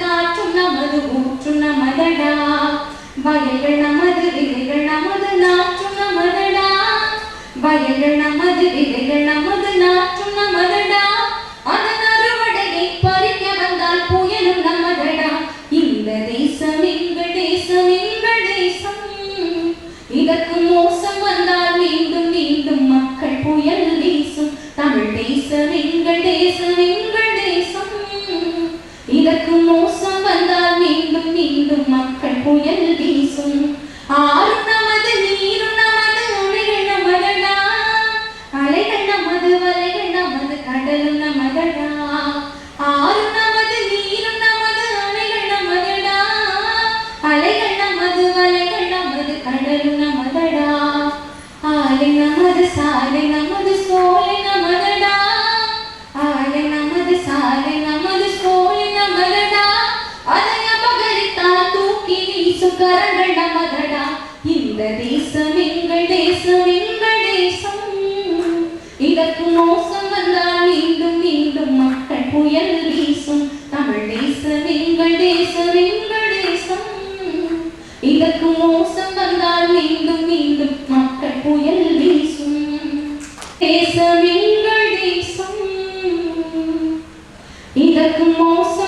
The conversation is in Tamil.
காற்றும் நமது ஊற்றும் நமதடா. வயல்கள் நமது விதைகள் நமது நாற்றும் நமதடா. வயல்கள் நமது விதைகள் நமது நாற்றும் நமதடா. அதன் அறுவடையை பறிக்க வந்தால் புயலும் நமதடா. இந்த தேசம் எங்கள் தேசம் எங்கள் தேசம். இதற்கு மோசம் வந்தால் மீண்டும் மீண்டும் மக்கள் புயல் வீசும் தமிழ் தேசம் எங்கள் தேசம் எங்கள் நமது கடலும் நமதடா ஆலை நமது சாலை நமது சோலை நமதடா ஆலை நமது சாலை நமது சோலை நமதடா அதை அபகரித்தால் தூக்கி வீசும் கரங்கள் நமதடா இந்த தேசம் எங்கள் தேசம் எங்கள் தேசம் இதற்கு மோசம் vida do monstro